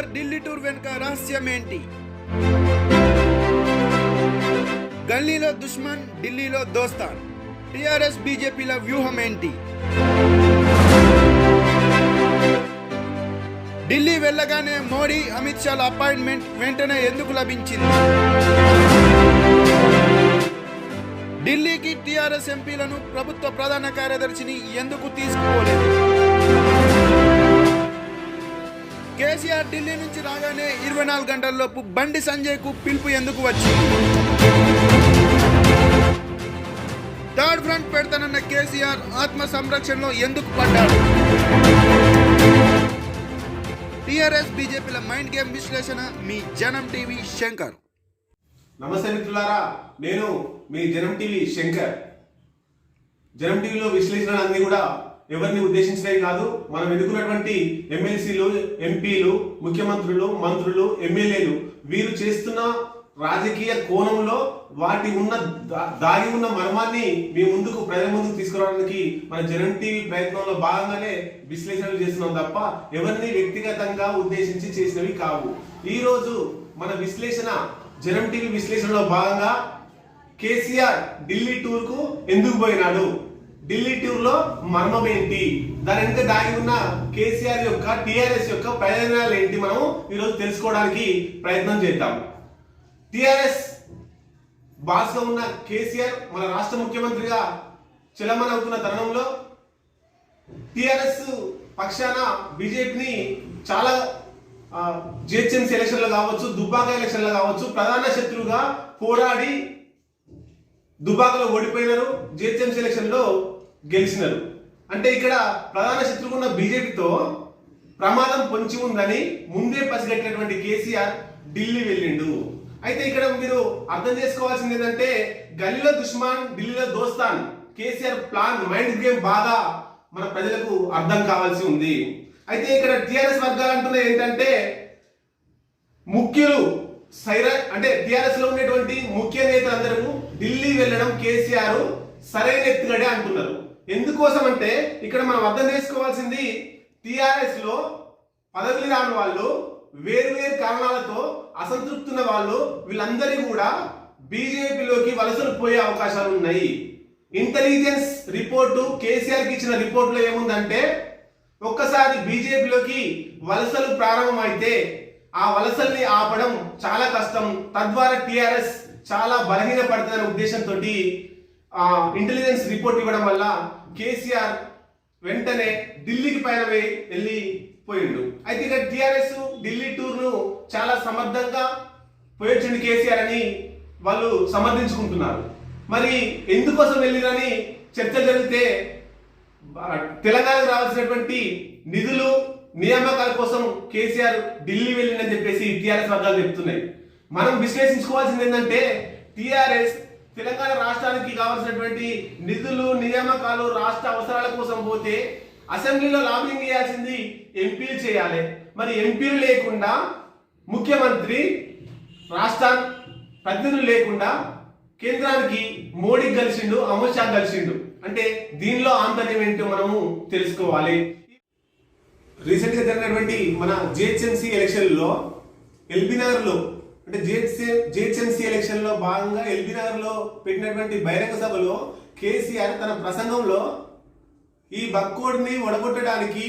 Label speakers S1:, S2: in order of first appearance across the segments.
S1: KCR Delhi tour వెనుక రహస్యం ఏంటి? గల్లీలో దుష్మన్ ఢిల్లీలో దోస్తాన్. టిఆర్ఎస్ బీజేపీల వ్యూహం ఏంటి? ఢిల్లీ వెళ్ళగానే మోడీ అమిత్ షాల అపాయింట్మెంట్ వెంటనే ఎందుకు లభించింది? ఢిల్లీకి టీఆర్ఎస్ ఎంపీలను ప్రభుత్వ ప్రధాన కార్యదర్శిని ఎందుకు తీసుకోలేదు కేసీఆర్ ఢిల్లీ నుంచి రాగానే ఇరవై నాలుగు గంటల్లోపు బండి సంజయ్కు పిలుపు ఎందుకు వచ్చింది? థర్డ్ ఫ్రంట్ పెడతానన్న కేసీఆర్ ఆత్మ సంరక్షణలో ఎందుకు పడ్డాడు? టీఆర్ఎస్ బీజేపీల మైండ్ గేమ్ విశ్లేషణ మీ జనం టీవీ శంకర్.
S2: నమస్తే మిత్రులారా నేను మీ జనం టీవీ శంకర్. జనం టీవీలో విశ్లేషణ అన్ని కూడా ఎవరిని ఉద్దేశించినవి కాదు మనం ఎన్నుకున్నటువంటి ఎమ్మెల్సీలు ఎంపీలు ముఖ్యమంత్రులు మంత్రులు ఎమ్మెల్యేలు వీరు చేస్తున్న రాజకీయ కోణంలో వాటి ఉన్న దా- దాగి ఉన్న మర్మాన్ని మీ ముందుకు ప్రజల ముందుకు తీసుకురావడానికి మన జనం టీవీ ప్రయత్నంలో భాగంగానే విశ్లేషణలు చేస్తున్నాం తప్ప ఎవరిని వ్యక్తిగతంగా ఉద్దేశించి చేసినవి కావు. ఈరోజు మన విశ్లేషణ జనం టీవీ విశ్లేషణలో భాగంగా కేసీఆర్ ఢిల్లీ టూర్కు ఎందుకు పోయినాడు? ఢిల్లీ టూర్లో మర్మం ఏంటి? దాని వెనుక దాగి ఉన్న కేసీఆర్ యొక్క టిఆర్ఎస్ యొక్క ప్రయోజనాలు ఏంటి మనం ఈరోజు తెలుసుకోవడానికి ప్రయత్నం చేద్దాం. టిఆర్ఎస్ బాస్గా ఉన్న కేసీఆర్ మన రాష్ట్ర ముఖ్యమంత్రిగా చలమన్ అవుతున్న తరుణంలో టిఆర్ఎస్ పక్షాన బీజేపీని చాలా జిహెచ్ఎంసీ ఎలక్షన్లు కావచ్చు దుబ్బాక ఎలక్షన్లు కావచ్చు ప్రధాన శత్రువుగా పోరాడి దుబ్బాకలో ఓడిపోయినారు. జిహెచ్ఎంసీ ఎలక్షన్లో గెలిచినారు. అంటే ఇక్కడ ప్రధాన శత్రువున్న బీజేపీతో ప్రమాదం పొంచి ఉందని ముందే పసిగట్టినటువంటి కేసీఆర్ ఢిల్లీ వెళ్ళిండు. అయితే ఇక్కడ మీరు అర్థం చేసుకోవాల్సింది ఏంటంటే గల్లీలో దుష్మాన్ ఢిల్లీలో దోస్తాన్. కేసీఆర్ ప్లాన్ మైండ్ గేమ్ బాగా మన ప్రజలకు అర్థం కావాల్సి ఉంది. అయితే ఇక్కడ టిఆర్ఎస్ వర్గాలు అంటున్నది ఏంటంటే ముఖ్యులు సైరా అంటే టిఆర్ఎస్లో ఉండేటువంటి ముఖ్య నేతలందరూ ఢిల్లీ వెళ్ళడం కేసీఆర్ సరైన ఎత్తుగడే అంటున్నారు. ఎందుకోసం అంటే ఇక్కడ మనం అర్థం చేసుకోవాల్సింది టిఆర్ఎస్లో పదవి రాని వాళ్ళు వేరు వేరు కారణాలతో అసంతృప్తి ఉన్న వాళ్ళు వీళ్ళందరినీ కూడా బీజేపీలోకి వలసలు పోయే అవకాశాలు ఉన్నాయి. ఇంటెలిజెన్స్ రిపోర్టు కేసీఆర్కి ఇచ్చిన రిపోర్టులో ఏముందంటే ఒక్కసారి బీజేపీలోకి వలసలు ప్రారంభమైతే ఆ వలసల్ని ఆపడం చాలా కష్టం. తద్వారా టిఆర్ఎస్ చాలా బలహీనపడుతుందనే ఉద్దేశంతో ఇంటెలిజెన్స్ రిపోర్ట్ ఇవ్వడం వల్ల కేసీఆర్ వెంటనే ఢిల్లీకి పైన వెళ్ళి పోయిండు. అయితే ఇక టిఆర్ఎస్ ఢిల్లీ టూర్ను చాలా సమర్థంగా పోయొచ్చిండు కేసీఆర్ అని వాళ్ళు సమర్థించుకుంటున్నారు. మరి ఎందుకోసం వెళ్ళిరని చర్చ జరిగితే తెలంగాణకు రావాల్సినటువంటి నిధులు నియామకాల కోసం కేసీఆర్ ఢిల్లీ వెళ్ళిందని చెప్పేసి టీఆర్ఎస్ వర్గాలు చెప్తున్నాయి. మనం విశ్లేషించుకోవాల్సింది ఏంటంటే టీఆర్ఎస్ తెలంగాణ రాష్ట్రానికి కావాల్సినటువంటి నిధులు నియామకాలు రాష్ట్ర అవసరాల కోసం పోతే అసెంబ్లీలో లాబింగ్ చేయాల్సింది ఎంపీలు చేయాలి. మరి ఎంపీలు లేకుండా ముఖ్యమంత్రి రాష్ట్ర ప్రతినిధులు లేకుండా కేంద్రానికి మోడీ కలిసిండు అమిత్ షా కలిసిండు. అంటే దీనిలో ఆంతర్యం ఏంటో మనము తెలుసుకోవాలి. రీసెంట్గా జరిగినటువంటి మన జిహెచ్ఎంసీ ఎలక్షన్లో అంటే నగర్ అంటే జిహెచ్ఎంసీ ఎలక్షన్లో భాగంగా ఎల్బీ నగర్లో పెట్టినటువంటి బహిరంగ సభలో కేసీఆర్ తన ప్రసంగంలో ఈ బక్కోడిని ఒడగొట్టడానికి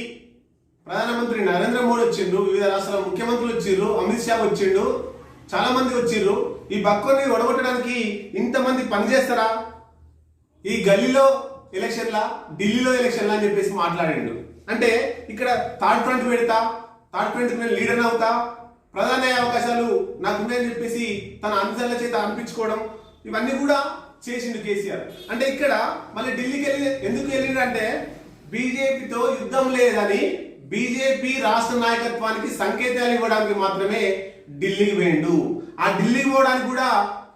S2: ప్రధానమంత్రి నరేంద్ర మోడీ వచ్చిండ్రు వివిధ రాష్ట్రాల ముఖ్యమంత్రులు వచ్చిండ్రు అమిత్ షా వచ్చిండు చాలా మంది వచ్చిండ్రు ఈ బక్కోడిని ఒడగొట్టడానికి ఇంతమంది పనిచేస్తారా ఈ గల్లీలో ఎలక్షన్లా ఢిల్లీలో ఎలక్షన్లా అని చెప్పేసి మాట్లాడిండు. అంటే ఇక్కడ థర్డ్ ఫ్రంట్ పెడతా థర్డ్ ఫ్రంట్ నేను లీడర్ అవుతా ప్రధాన అవకాశాలు అవకాశాలు నాకున్నాయని చెప్పేసి తన అనుచరుల చేత అనిపించుకోవడం ఇవన్నీ కూడా చేసిండు కేసీఆర్. అంటే ఇక్కడ మళ్ళీ ఢిల్లీకి వెళ్ళి ఎందుకు వెళ్ళిండు అంటే బీజేపీతో యుద్ధం లేదని బీజేపీ రాష్ట్ర నాయకత్వానికి సంకేతాలు ఇవ్వడానికి మాత్రమే ఢిల్లీకి పోయిండు. ఆ ఢిల్లీకి పోవడానికి కూడా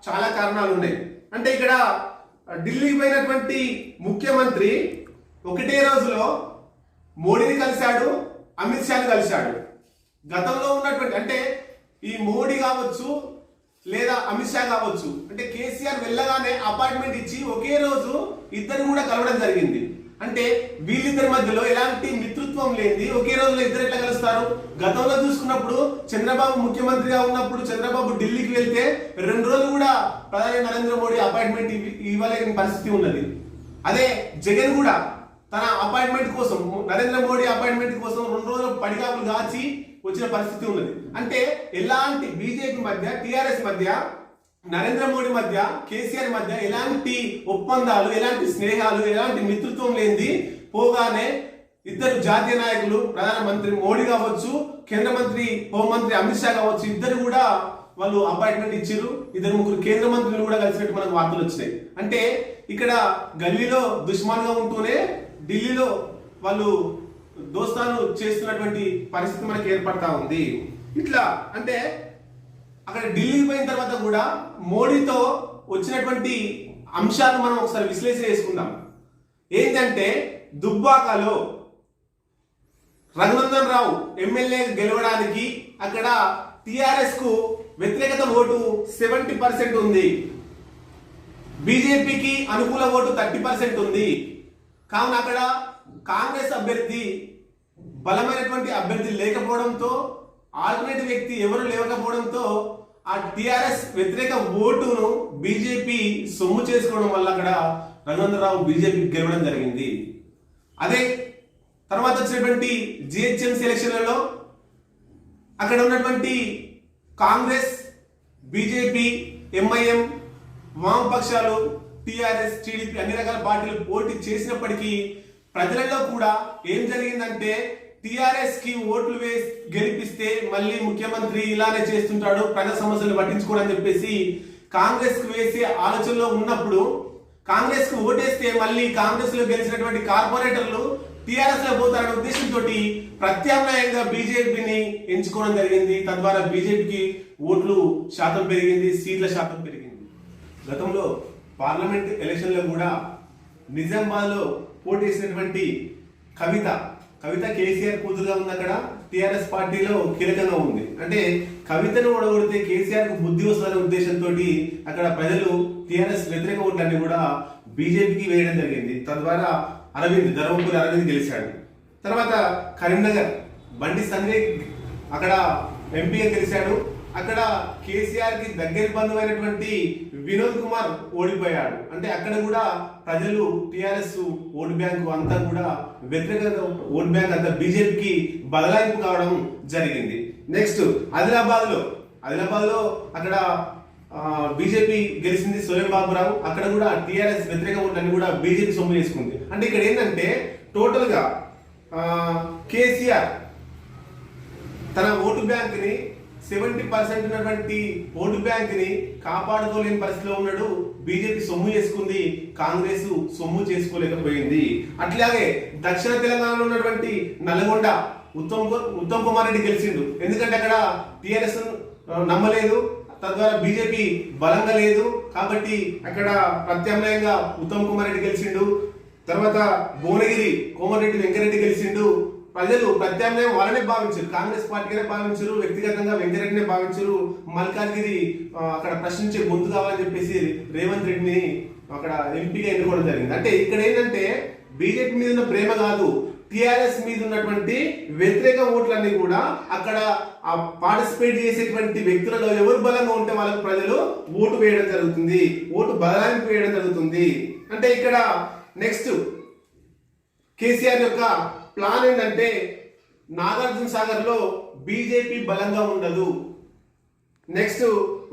S2: చాలా కారణాలు ఉన్నాయి. అంటే ఇక్కడ ఢిల్లీకి పోయినటువంటి ముఖ్యమంత్రి ఒకటే రోజులో మోడీని కలిశాడు అమిత్ షాని కలిశాడు. గతంలో ఉన్నటువంటి అంటే ఈ మోడీ కావచ్చు లేదా అమిత్ షా కావచ్చు అంటే కేసీఆర్ వెళ్ళగానే అపాయింట్మెంట్ ఇచ్చి ఒకే రోజు ఇద్దరు కూడా కలవడం జరిగింది. అంటే వీళ్ళిద్దరి మధ్యలో ఎలాంటి మిత్రుత్వం లేనిది ఒకే రోజులో ఇద్దరు ఎట్లా కలుస్తారు? గతంలో చూసుకున్నప్పుడు చంద్రబాబు ముఖ్యమంత్రిగా ఉన్నప్పుడు చంద్రబాబు ఢిల్లీకి వెళ్తే రెండు రోజులు కూడా ప్రధాని నరేంద్ర మోడీ అపాయింట్మెంట్ ఇవ్వలేని పరిస్థితి ఉన్నది. అదే జగన్ కూడా తన అపాయింట్మెంట్ కోసం నరేంద్ర మోడీ అపాయింట్మెంట్ కోసం రెండు రోజులు పడిగాపులు కాచి వచ్చిన పరిస్థితి ఉన్నది. అంటే ఎలాంటి బీజేపీ మధ్య టిఆర్ఎస్ మధ్య నరేంద్ర మోడీ మధ్య కేసీఆర్ మధ్య ఎలాంటి ఒప్పందాలు ఎలాంటి స్నేహాలు ఎలాంటి మిత్రత్వం లేనిది పోగానే ఇద్దరు జాతీయ నాయకులు ప్రధానమంత్రి మోడీ కావచ్చు కేంద్ర మంత్రి హోంమంత్రి అమిత్ షా కావచ్చు ఇద్దరు కూడా వాళ్ళు అపాయింట్మెంట్ ఇచ్చారు ఇద్దరు ముగ్గురు కేంద్ర మంత్రులు కూడా కలిసినట్టు మనకు వార్తలు వచ్చినాయి. అంటే ఇక్కడ గల్లీలో దుష్మాన్గా ఉంటూనే ఢిల్లీలో వాళ్ళు దోస్తాను చేస్తున్నటువంటి పరిస్థితి మనకి ఏర్పడతా ఉంది. ఇట్లా అంటే అక్కడ ఢిల్లీకి పోయిన తర్వాత కూడా మోడీతో వచ్చినటువంటి అంశాలు మనం ఒకసారి విశ్లేషణ చేసుకుందాం. ఏంటంటే దుబ్బాకలో రఘునందన్ రావు ఎమ్మెల్యే గెలవడానికి అక్కడ టిఆర్ఎస్కు వ్యతిరేకత ఓటు సెవెంటీ పర్సెంట్ ఉంది. బీజేపీకి అనుకూల ఓటు థర్టీ పర్సెంట్ ఉంది. కావున అక్కడ కాంగ్రెస్ అభ్యర్థి బలమైనటువంటి అభ్యర్థి లేకపోవడంతో ఆల్టర్నేటివ్ వ్యక్తి ఎవరు లేకపోవడంతో ఆ టిఆర్ఎస్ వ్యతిరేక ఓటును బీజేపీ సొమ్ము చేసుకోవడం వల్ల అక్కడ రఘునందరావు బీజేపీ గెలవడం జరిగింది. అదే తర్వాత వచ్చినటువంటి జిహెచ్ఎంసీ ఎలక్షన్లలో అక్కడ ఉన్నటువంటి కాంగ్రెస్ బీజేపీ ఎంఐఎం వామపక్షాలు టిఆర్ఎస్ టీడీపీ అన్ని రకాల పార్టీలు పోటీ చేసినప్పటికీ ప్రజలలో కూడా ఏం జరిగిందంటే టిఆర్ఎస్కి ఓట్లు వేసి గెలిపిస్తే మళ్ళీ ముఖ్యమంత్రి ఇలానే చేస్తుంటాడు ప్రజా సమస్యలు పట్టించుకోడని చెప్పేసి కాంగ్రెస్కు వేసే ఆలోచనలో ఉన్నప్పుడు కాంగ్రెస్కు ఓటేస్తే మళ్ళీ కాంగ్రెస్లో గెలిచినటువంటి కార్పొరేటర్లు టిఆర్ఎస్లో పోతారనే ఉద్దేశంతో ప్రత్యామ్నాయంగా బీజేపీని ఎంచుకోవడం జరిగింది. తద్వారా బీజేపీకి ఓట్లు శాతం పెరిగింది సీట్ల శాతం పెరిగింది. గతంలో పార్లమెంట్ ఎలక్షన్లో కూడా నిజామాబాద్లో పోటీ చేసినటువంటి కవిత. కవిత కేసీఆర్ కూతురుగా ఉంది అక్కడ. టిఆర్ఎస్ పార్టీలో కీలకంగా ఉంది. అంటే కవితను ఓడగొడితే కేసీఆర్కు బుద్ధి వస్తుందనే ఉద్దేశంతో అక్కడ ప్రజలు టిఆర్ఎస్ వ్యతిరేక ఓట్లన్నీ కూడా బీజేపీకి వేయడం జరిగింది. తద్వారా అరవింద్ ధర్మపురి అరవింద్ గెలిచాడు. తర్వాత కరీంనగర్ బండి సంజయ్ అక్కడ ఎంపీగా గెలిచాడు. అక్కడ కేసీఆర్కి దగ్గర బంధువైనటువంటి వినోద్ కుమార్ ఓడిపోయాడు. అంటే అక్కడ కూడా ప్రజలు టిఆర్ఎస్ ఓటు బ్యాంకు అంతా కూడా వ్యతిరేక ఓటు బ్యాంక్ అంతా బీజేపీకి బదలాయింపు కావడం జరిగింది. నెక్స్ట్ ఆదిలాబాద్లో. ఆదిలాబాద్లో అక్కడ బీజేపీ గెలిచింది సోయం బాబురావు. అక్కడ కూడా టిఆర్ఎస్ వ్యతిరేక ఓట్లన్నీ కూడా బీజేపీ సొమ్ము చేసుకుంది. అంటే ఇక్కడ ఏంటంటే టోటల్గా కేసీఆర్ తన ఓటు బ్యాంక్ని సెవెంటీ పర్సెంట్ ఉన్నటువంటి ఓటు బ్యాంక్ని కాపాడుకోలేని పరిస్థితిలో ఉన్నాడు. బీజేపీ సొమ్ము చేసుకుంది. కాంగ్రెస్ సొమ్ము చేసుకోలేకపోయింది. అట్లాగే దక్షిణ తెలంగాణలో ఉన్నటువంటి నల్గొండ ఉత్తమ్ ఉత్తమ్ కుమార్ రెడ్డి గెలిచిండు. ఎందుకంటే అక్కడ టిఆర్ఎస్ నమ్మలేదు. తద్వారా బీజేపీ బలంగా లేదు. కాబట్టి అక్కడ ప్రత్యామ్నాయంగా ఉత్తమ్ కుమార్ రెడ్డి గెలిచిండు. తర్వాత భువనగిరి కోమరెడ్డి వెంకరెడ్డి గెలిచిండు. ప్రజలు ప్రత్యామ్నాయం వాళ్ళనే భావించారు. కాంగ్రెస్ పార్టీనే భావించారు వ్యక్తిగతంగా వెంకరెడ్డినే భావించారు. మల్కాజ్గిరి అక్కడ ప్రశ్నించే గొంతు కావాలని చెప్పేసి రేవంత్ రెడ్డిని అక్కడ ఎంపీగా ఎన్నుకోవడం జరిగింది. అంటే ఇక్కడ ఏంటంటే బీజేపీ మీద ఉన్న ప్రేమ కాదు టిఆర్ఎస్ మీద ఉన్నటువంటి వ్యతిరేక ఓట్లన్నీ కూడా అక్కడ ఆ పార్టిసిపేట్ చేసేటువంటి వ్యక్తులలో ఎవరు బలంగా ఉంటే వాళ్ళకి ప్రజలు ఓటు వేయడం జరుగుతుంది. ఓటు బలానికి వేయడం జరుగుతుంది. అంటే ఇక్కడ నెక్స్ట్ కేసీఆర్ యొక్క ప్లాన్ ఏంటంటే నాగార్జున సాగర్లో బీజేపీ బలంగా ఉండదు. Next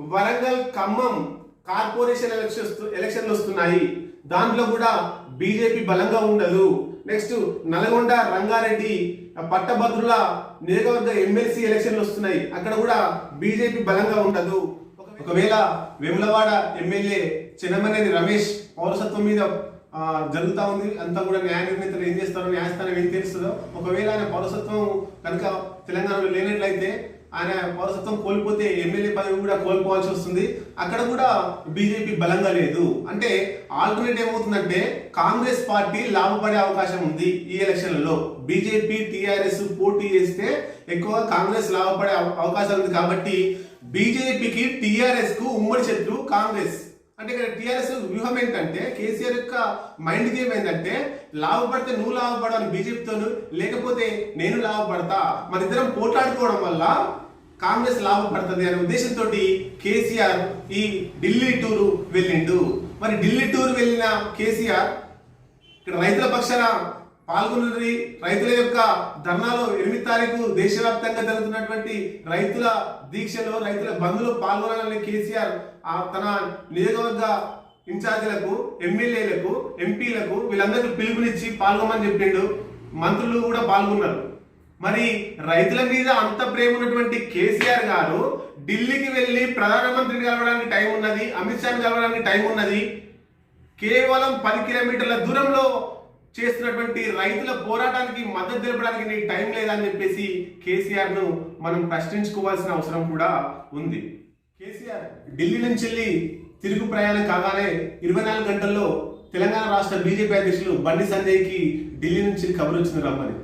S2: Warangal Khammam corporation elections ఎలక్షన్లు వస్తున్నాయి. దాంట్లో కూడా బీజేపీ బలంగా ఉండదు. నెక్స్ట్ నల్గొండ రంగారెడ్డి పట్టభద్రుల నియోజకవర్గ ఎమ్మెల్సీ ఎలక్షన్లు వస్తున్నాయి. అక్కడ కూడా బీజేపీ బలంగా ఉండదు. ఒకవేళ వెములవాడ ఎమ్మెల్యే చిన్నమనేని రమేష్ పౌరసత్వం మీద జరుగుతా ఉంది. అంతా కూడా న్యాయ నిర్ణేతలు ఏం చేస్తారో న్యాయస్థానం ఏం తెలుస్తుందో ఒకవేళ ఆయన పౌరసత్వం కనుక తెలంగాణలో లేనట్లయితే ఆయన పౌరసత్వం కోల్పోతే ఎమ్మెల్యే పదవి కూడా కోల్పోవాల్సి వస్తుంది. అక్కడ కూడా బీజేపీ బలంగా లేదు. అంటే ఆల్టర్నేట్ ఏమవుతుందంటే కాంగ్రెస్ పార్టీ లాభపడే అవకాశం ఉంది ఈ ఎలక్షన్లలో. బీజేపీ టీఆర్ఎస్ పోటీ చేస్తే ఎక్కువ కాంగ్రెస్ లాభపడే అవ- అవకాశం ఉంది. కాబట్టి బీజేపీకి టీఆర్ఎస్కు ఉమ్మడి శత్రువు కాంగ్రెస్. అంటే ఇక్కడ టీఆర్ఎస్ వ్యూహం ఏంటంటే కేసీఆర్ యొక్క మైండ్ గేమ్ ఏంటంటే లాభపడితే నువ్వు లాభపడాలి బీజేపీతోను లేకపోతే నేను లాభపడతా మన ఇద్దరం పోట్లాడుకోవడం వల్ల కాంగ్రెస్ లాభపడుతుంది అనే ఉద్దేశంతో కేసీఆర్ ఈ ఢిల్లీ టూరు వెళ్ళిండు. మరి ఢిల్లీ టూర్ వెళ్ళిన కేసీఆర్ ఇక్కడ రైతుల పక్షాన పాల్గొన్నది రైతుల యొక్క ధర్నాలో ఎనిమిది తారీఖు దేశవ్యాప్తంగా జరుగుతున్నటువంటి రైతుల దీక్షలో రైతుల బంధులో పాల్గొనాలని కేసీఆర్ ఆ తన నియోజకవర్గ ఇన్ఛార్జీలకు ఎమ్మెల్యేలకు ఎంపీలకు వీళ్ళందరికీ పిలుపునిచ్చి పాల్గొమని చెప్పిండు. మంత్రులు కూడా పాల్గొన్నారు. మరి రైతుల మీద అంత ప్రేమ ఉన్నటువంటి కేసీఆర్ గారు ఢిల్లీకి వెళ్ళి ప్రధానమంత్రిని కలవడానికి టైం ఉన్నది అమిత్ షాని కలవడానికి టైం ఉన్నది. కేవలం పది కిలోమీటర్ల దూరంలో చేస్తున్నటువంటి రైతుల పోరాటానికి మద్దతు తెలపడానికి నీకు టైం లేదని చెప్పేసి కేసీఆర్ను మనం ప్రశ్నించుకోవాల్సిన అవసరం కూడా ఉంది. కేసీఆర్ ఢిల్లీ నుంచి వెళ్ళి తిరుగు ప్రయాణం కాగానే ఇరవై నాలుగు గంటల్లో తెలంగాణ రాష్ట్ర బీజేపీ అధ్యక్షులు బండి సంజయ్కి ఢిల్లీ నుంచి కబురు వచ్చింది రమ్మని.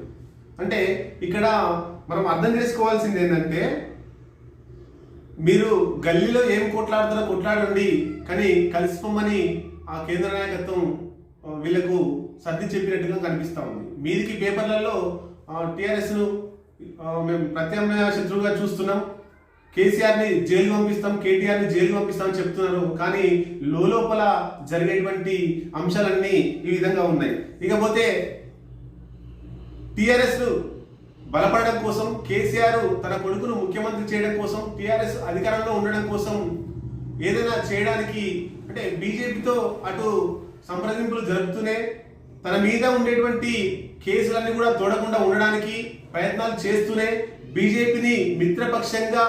S2: అంటే ఇక్కడ మనం అర్థం చేసుకోవాల్సింది ఏంటంటే మీరు గల్లీలో ఏం కొట్లాడుతారో కొట్లాడండి కానీ కలిసిపోమని ఆ కేంద్ర నాయకత్వం వీళ్ళకు సర్ది చెప్పినట్టుగా కనిపిస్తా ఉంది. మీదికి పేపర్లలో టీఆర్ఎస్ను మేము ప్రత్యామ్నాయ శత్రువుగా చూస్తున్నాం. కేసీఆర్ని జైలు పంపిస్తాం కేటీఆర్ని జైలు పంపిస్తాం చెప్తున్నారు. కానీ లోపల జరిగేటువంటి అంశాలన్నీ ఈ విధంగా ఉన్నాయి. ఇకపోతే టీఆర్ఎస్ బలపడడం కోసం కేసీఆర్ తన కొడుకును ముఖ్యమంత్రి చేయడం కోసం టిఆర్ఎస్ అధికారంలో ఉండడం కోసం ఏదైనా చేయడానికి అంటే బీజేపీతో అటు సంప్రదింపులు జరుపుతూనే తన మీద ఉండేటువంటి కేసులన్నీ కూడా తోడకుండా ఉండడానికి ప్రయత్నాలు చేస్తూనే బీజేపీని మిత్రపక్షంగా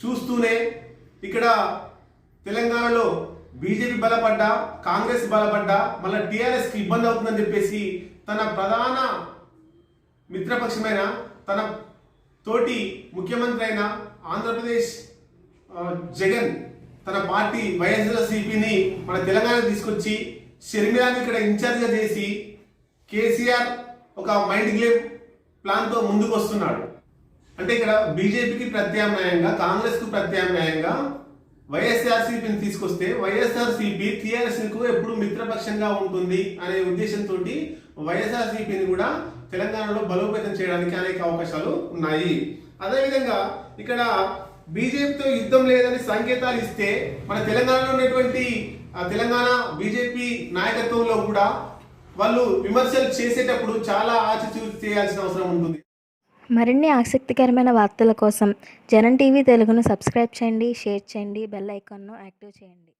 S2: చూస్తూనే ఇక్కడ తెలంగాణలో బీజేపీ బలపడ్డా కాంగ్రెస్ బలపడ్డా మళ్ళీ టీఆర్ఎస్కి ఇబ్బంది అవుతుందని చెప్పేసి తన ప్రధాన మిత్రపక్షమైన తన తోటి ముఖ్యమంత్రి అయిన ఆంధ్రప్రదేశ్ జగన్ తన పార్టీ వైఎస్ఆర్సీపీని మన తెలంగాణ తీసుకొచ్చి షర్మిలాని ఇక్కడ ఇన్ఛార్జ్గా చేసి కేసీఆర్ ఒక మైండ్ గేమ్ ప్లాన్తో ముందుకు వస్తున్నాడు అంటే ఇక్కడ బీజేపీకి ప్రత్యామ్నాయంగా కాంగ్రెస్కు ప్రత్యామ్నాయంగా వైఎస్ఆర్సీపీని తీసుకొస్తే వైఎస్ఆర్సీపీ టీఆర్ఎస్కు ఎప్పుడు మిత్రపక్షంగా ఉంటుంది అనే ఉద్దేశంతో వైఎస్ఆర్సీపీని కూడా తెలంగాణలో బలోపేతం చేయడానికి అనేక అవకాశాలు ఉన్నాయి. అదేవిధంగా ఇక్కడ బీజేపీతో యుద్ధం లేదని సంకేతాలు ఇస్తే మన తెలంగాణలో ఉన్నటువంటి తెలంగాణ బీజేపీ నాయకత్వంలో కూడా వాళ్ళు విమర్శలు చేసేటప్పుడు చాలా ఆచితూచి చేయాల్సిన అవసరం ఉంటుంది.
S3: మరిన్ని ఆసక్తికరమైన వార్తల కోసం జనం టీవీ తెలుగును సబ్స్క్రైబ్ చేయండి షేర్ చేయండి బెల్ ఐకాన్ను యాక్టివ్ చేయండి.